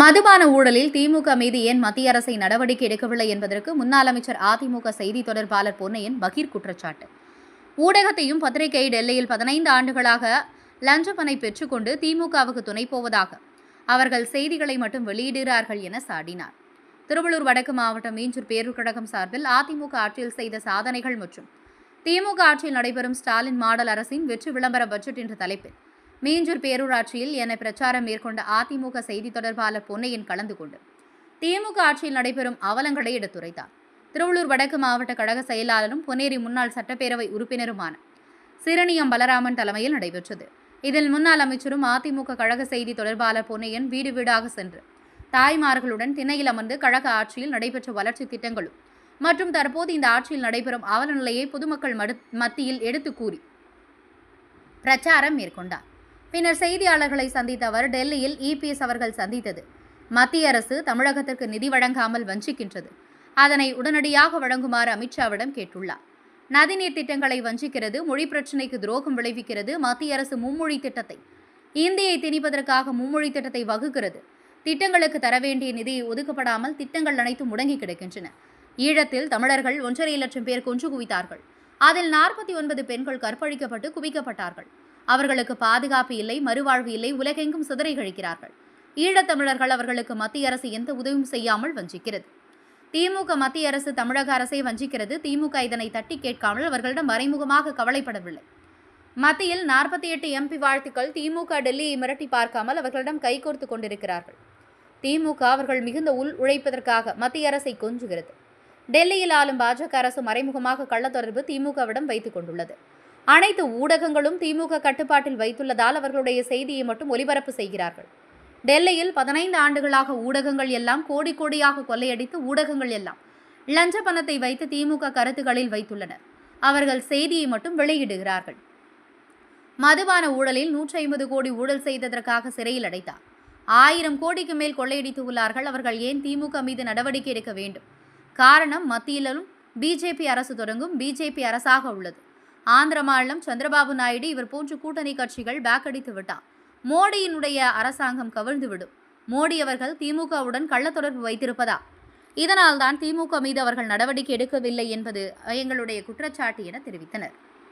மதுபான ஊழலில் திமுக மீது ஏன் மத்திய அரசை நடவடிக்கை எடுக்கவில்லை என்பதற்கு முன்னாள் அமைச்சர் அதிமுக செய்தி தொடர்பாளர் பொன்னையன் பகீர் குற்றச்சாட்டு. ஊடகத்தையும் பத்திரிகை டெல்லியில் பதினைந்து ஆண்டுகளாக லஞ்சப்பனை பெற்றுக்கொண்டு திமுகவுக்கு துணை போவதாக அவர்கள் செய்திகளை மட்டும் வெளியிடுகிறார்கள் என சாடினார். திருவள்ளூர் வடக்கு மாவட்டம் மீஞ்சூர் பேரூர் கழகம் சார்பில் அதிமுக ஆட்சியில் செய்த சாதனைகள் மற்றும் திமுக ஆட்சியில் நடைபெறும் ஸ்டாலின் மாடல் அரசின் வெற்றி விளம்பர பட்ஜெட் என்ற தலைப்பில் மீஞ்சூர் பேரூராட்சியில் என பிரச்சாரம் மேற்கொண்ட அதிமுக செய்தி தொடர்பாளர் பொன்னையன் கலந்து கொண்டு திமுக ஆட்சியில் நடைபெறும் அவலங்களை எடுத்துரைத்தார். திருவள்ளூர் வடக்கு மாவட்ட கழக செயலாளரும் பொன்னேரி முன்னாள் சட்டப்பேரவை உறுப்பினருமான சிரணியம் பலராமன் தலைமையில் நடைபெற்றது. இதில் முன்னாள் அமைச்சரும் அதிமுக கழக செய்தி தொடர்பாளர் பொன்னையன் வீடு வீடாக சென்று தாய்மார்களுடன் திணையில் அமர்ந்து கழக ஆட்சியில் நடைபெற்ற வளர்ச்சி திட்டங்களும் மற்றும் தற்போது இந்த ஆட்சியில் நடைபெறும் அவலநிலையை பொதுமக்கள் மத்தியில் எடுத்து கூறி பிரச்சாரம் மேற்கொண்டார். பின்னர் செய்தியாளர்களை சந்தித்த அவர் டெல்லியில் இபிஎஸ் அவர்கள் சந்தித்தது. மத்திய அரசு தமிழகத்திற்கு நிதி வழங்காமல் வஞ்சிக்கின்றது. அதனை உடனடியாக வழங்குமாறு அமித்ஷாவிடம் கேட்டுள்ளார். நதிநீர் திட்டங்களை வஞ்சிக்கிறது மொழி பிரச்சினைக்கு துரோகம் விளைவிக்கிறது மத்திய அரசு மும்மொழி திட்டத்தை இந்தியை திணிப்பதற்காக மும்மொழி திட்டத்தை வகுக்கிறது. திட்டங்களுக்கு தர வேண்டிய நிதி ஒதுக்கப்படாமல் திட்டங்கள் அனைத்தும் முடங்கி கிடக்கின்றன. ஈழத்தில் தமிழர்கள் ஒன்றரை லட்சம் பேர் கொன்று குவித்தார்கள். அதில் நாற்பத்தி ஒன்பது பெண்கள் கற்பழிக்கப்பட்டு குவிக்கப்பட்டார்கள். அவர்களுக்கு பாதுகாப்பு இல்லை மறுவாழ்வு இல்லை உலகெங்கும் சிதறை கழிக்கிறார்கள். ஈழத்தமிழர்கள் அவர்களுக்கு மத்திய அரசு எந்த உதவியும் செய்யாமல் வஞ்சிக்கிறது. திமுக மத்திய அரசு தமிழக அரசை வஞ்சிக்கிறது. திமுக இதனை தட்டி கேட்காமல் அவர்களிடம் மறைமுகமாக கவலைப்படவில்லை. மத்தியில் நாற்பத்தி எட்டு எம்பி வாழ்த்துக்கள். திமுக டெல்லியை மிரட்டி பார்க்காமல் அவர்களிடம் கைகோர்த்து கொண்டிருக்கிறார்கள். திமுக அவர்கள் மிகுந்த உள் உழைப்பதற்காக மத்திய அரசை கொஞ்சுகிறது. டெல்லியில் ஆளும் பாஜக அரசு மறைமுகமாக கள்ளத்தொடர்பு திமுகவிடம் வைத்துக் கொண்டுள்ளது. அனைத்து ஊடகங்களும் திமுக கட்டுப்பாட்டில் வைத்துள்ளதால் அவர்களுடைய செய்தியை மட்டும் ஒலிபரப்பு செய்கிறார்கள். டெல்லியில் பதினைந்து ஆண்டுகளாக ஊடகங்கள் எல்லாம் கோடி கோடியாக கொள்ளையடித்து ஊடகங்கள் எல்லாம் லஞ்ச பணத்தை வைத்து திமுக கருத்துக்களில் வைத்துள்ளனர். அவர்கள் செய்தியை மட்டும் வெளியிடுகிறார்கள். மதுபான ஊழலில் நூற்றி ஐம்பது கோடி ஊழல் செய்ததற்காக சிறையில் அடைத்தார். ஆயிரம் கோடிக்கு மேல் கொள்ளையடித்து உள்ளார்கள். அவர்கள் ஏன் திமுக மீது நடவடிக்கை எடுக்க வேண்டும்? காரணம் மத்தியிலும் பிஜேபி அரசு தொடங்கும். பிஜேபி அரசாக உள்ளது. ஆந்திர மாநிலம் சந்திரபாபு நாயுடு இவர் போன்ற கூட்டணி கட்சிகள் பேக்கடித்து விட்டார். மோடியினுடைய அரசாங்கம் கவிழ்ந்துவிடும் மோடி அவர்கள் திமுகவுடன் கள்ளத்தொடர்பு வைத்திருப்பதா இதனால்தான் திமுக மீது அவர்கள் நடவடிக்கை எடுக்கவில்லை என்பது எங்களுடைய குற்றச்சாட்டு என தெரிவித்தனர்.